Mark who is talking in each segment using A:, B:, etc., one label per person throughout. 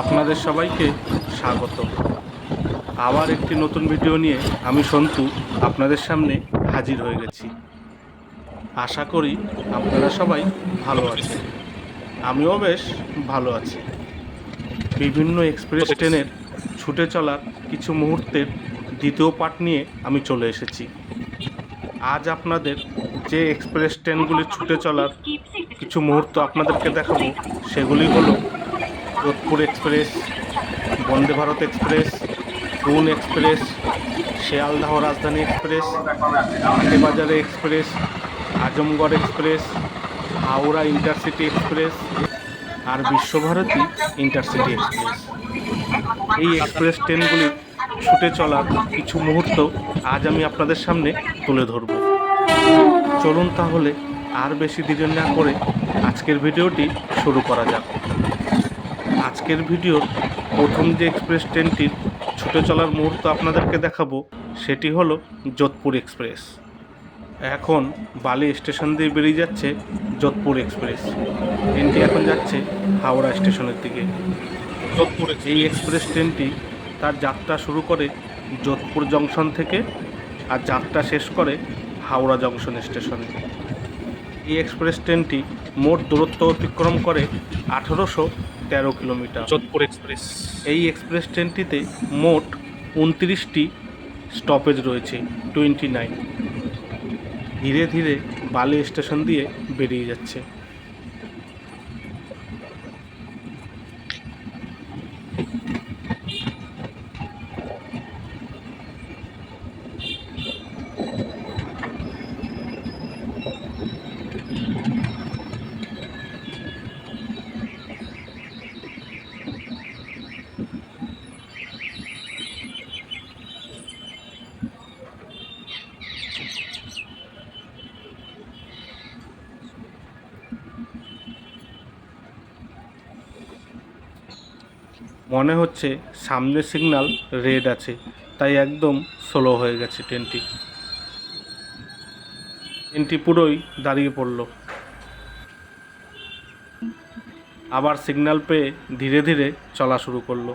A: আপনাদের সবাইকে স্বাগত। আবার একটি নতুন ভিডিও নিয়ে আমি সন্তু আপনাদের সামনে হাজির হয়ে গেছি। আশা করি আপনারা সবাই ভালো আছেন। আমিও বেশ ভালো আছি। বিভিন্ন এক্সপ্রেস ট্রেনের ছুটে চলার কিছু মুহূর্তের দ্বিতীয় পার্ট নিয়ে আমি চলে এসেছি। আজ আপনাদের যে এক্সপ্রেস ট্রেনগুলি ছুটে চলার কিছু মুহূর্ত আপনাদেরকে দেখাবো সেগুলি হলো Jodhpur express, Vande Bharat express Doon express, Sealdah Rajdhani express, Hatebazare express, Azamgarh express, Howrah intercity express আর বিশ্বভারতী ইন্টারসিটি এক্সপ্রেস। এই এক্সপ্রেস ট্রেনগুলি ছুটে চলার কিছু মুহূর্ত আজ আমি আপনাদের সামনে তুলে ধরব। চলুন তাহলে আর বেশি দেরি না করে আজকের ভিডিওটি শুরু করা যাক। আজকের ভিডিওর প্রথম যে এক্সপ্রেস ট্রেনটির ছুটে চলার মুহূর্ত আপনাদেরকে দেখাবো সেটি হলো যোধপুর এক্সপ্রেস। এখন বালি স্টেশন দিয়ে বেরিয়ে যাচ্ছে যোধপুর এক্সপ্রেস। ট্রেনটি এখন যাচ্ছে হাওড়া স্টেশনের দিকে। যোধপুর এই এক্সপ্রেস ট্রেনটি তার যাত্রা শুরু করে যোধপুর জংশন থেকে আর যাত্রা শেষ করে হাওড়া জংশন স্টেশনে। এই এক্সপ্রেস ট্রেনটি মোট দূরত্ব অতিক্রম করে আঠেরোশো তেরো কিলোমিটার।
B: যোধপুর এক্সপ্রেস।
A: এই এক্সপ্রেস ট্রেনটিতে মোট উনত্রিশটি স্টপেজ রয়েছে টোয়েন্টি নাইন। ধীরে ধীরে বালি স্টেশন দিয়ে বেরিয়ে যাচ্ছে। মনে হচ্ছে সামনে সিগনাল রেড আছে, তাই একদম স্লো হয়ে গেছে ট্রেনটি। ট্রেনটি পুরোই দাঁড়িয়ে পড়ল। আবার সিগনাল পেয়ে ধীরে ধীরে চলা শুরু করল।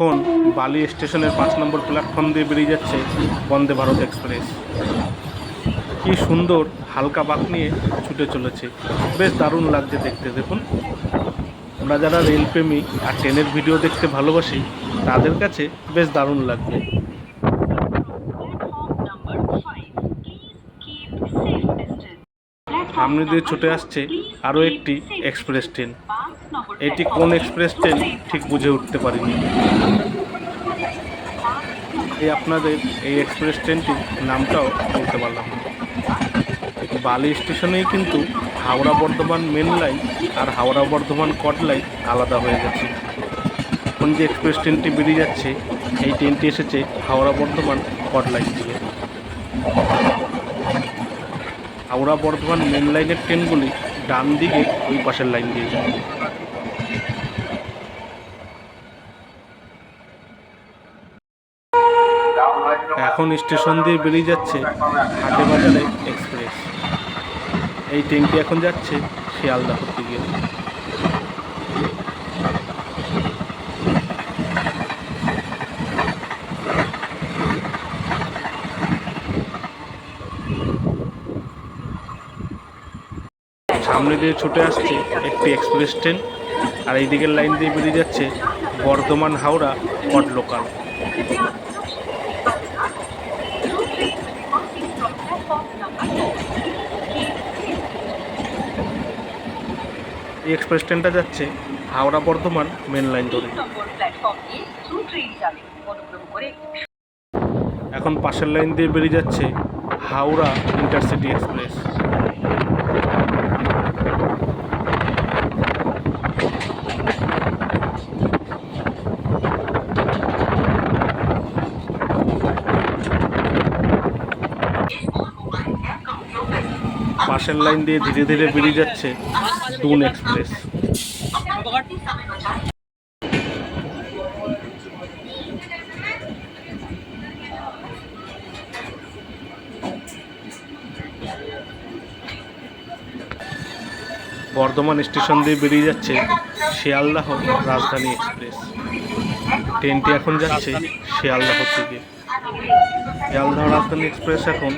A: এখন বালি স্টেশনের পাঁচ নম্বর প্ল্যাটফর্ম দিয়ে বেরিয়ে যাচ্ছে বন্দে ভারত এক্সপ্রেস। কি সুন্দর হালকা বাঁক নিয়ে ছুটে চলেছে। বেশ দারুণ লাগছে দেখতে, দেখুন। আমরা যারা রেলপ্রেমী আর ট্রেনের ভিডিও দেখতে ভালোবাসি, তাদের কাছে বেশ দারুণ লাগবে। সামনে দিয়ে ছুটে আসছে আরও একটি এক্সপ্রেস ট্রেন। এটি কোন এক্সপ্রেস ট্রেন ঠিক বুঝে উঠতে পারিনি। এই আপনাদের এই এক্সপ্রেস ট্রেনটির নামটাও বলতে পারলাম। বালি স্টেশনেই কিন্তু হাওড়া বর্ধমান মেন লাইন আর হাওড়া বর্ধমান কট লাইন আলাদা হয়ে গেছে। এখন যে এক্সপ্রেস ট্রেনটি বেরিয়ে যাচ্ছে, এই ট্রেনটি এসেছে হাওড়া বর্ধমান কট লাইন থেকে হাওড়া বর্ধমান মেন লাইনের ট্রেনগুলি ডান দিকে ওই পাশের লাইন দিয়ে যায় এখন স্টেশন দিয়ে বেরিয়ে যাচ্ছে হাটে বাজারে এক্সপ্রেস। এই ট্রেনটি এখন যাচ্ছে শিয়ালদাহর দিকে সামনে দিয়ে ছুটে আসছে একটি এক্সপ্রেস ট্রেন আর এই দিকের লাইন দিয়ে বেরিয়ে যাচ্ছে বর্ধমান হাওড়া কট লোকাল এই এক্সপ্রেস ট্রেনটা যাচ্ছে হাওড়া বর্ধমান মেন লাইন ধরে। এখন পাশের লাইন দিয়ে বেরিয়ে যাচ্ছে হাওড়া ইন্টারসিটি এক্সপ্রেস পাশের লাইন দিয়ে ধীরে ধীরে বেরিয়ে যাচ্ছে ডুন এক্সপ্রেস। বর্ধমান স্টেশন দিয়ে বেরিয়ে যাচ্ছে শিয়ালদাহ রাজধানী এক্সপ্রেস। ট্রেনটি এখন যাচ্ছে শিয়ালদাহ থেকে। শিয়ালদাহ রাজধানী এক্সপ্রেস এখন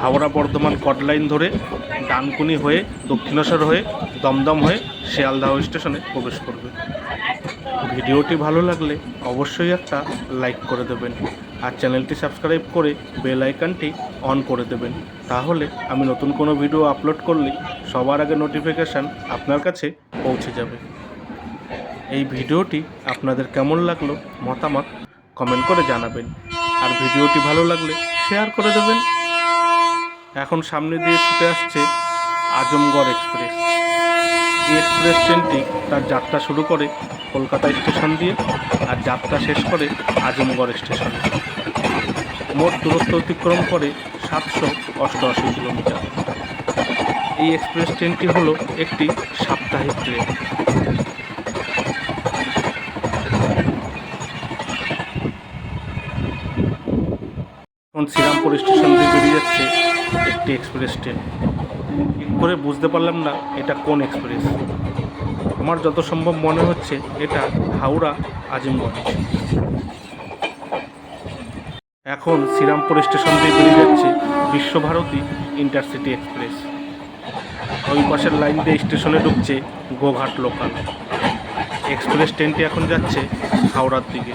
A: হাওড়া বর্ধমান কট লাইন ধরে ডানকুনি হয়ে দক্ষিণেশ্বর হয়ে, দমদম হয়ে শিয়ালদাহ স্টেশনে প্রবেশ করবে। ভিডিওটি ভালো লাগলে অবশ্যই একটা লাইক করে দেবেন আর চ্যানেলটি সাবস্ক্রাইব করে বেল আইকনটি অন করে দেবেন। তাহলে আমি নতুন কোনো ভিডিও আপলোড করলে সবার আগে নোটিফিকেশান আপনার কাছে পৌঁছে যাবে। এই ভিডিওটি আপনাদের কেমন লাগল মতামত কমেন্ট করে জানাবেন। আর ভিডিওটি ভালো লাগলে শেয়ার করে দেবেন। এখন সামনে দিয়ে ছুটে আসছে আজমগড় এক্সপ্রেস। এই এক্সপ্রেস ট্রেনটি তার যাত্রা শুরু করে কলকাতা স্টেশন দিয়ে আর যাত্রা শেষ করে আজমগড় স্টেশনে। মোট দূরত্ব অতিক্রম করে সাতশো অষ্টআশি কিলোমিটার। এই এক্সপ্রেস ট্রেনটি হলো একটি সাপ্তাহিক ট্রেন। এখন শ্রীরামপুর স্টেশন দিয়ে বেরিয়ে যাচ্ছে একটি এক্সপ্রেস ট্রেন। করে বুঝতে পারলাম না এটা কোন এক্সপ্রেস। আমার যত সম্ভব মনে হচ্ছে এটা হাওড়া আজিমগঞ্জ। এখন শ্রীরামপুর স্টেশন দিয়ে বেরিয়ে যাচ্ছে বিশ্বভারতী ইন্টারসিটি এক্সপ্রেস। ওই পাশের লাইন দিয়ে স্টেশনে ঢুকছে গোঘাট লোকাল। এক্সপ্রেস ট্রেনটি এখন যাচ্ছে হাওড়ার দিকে।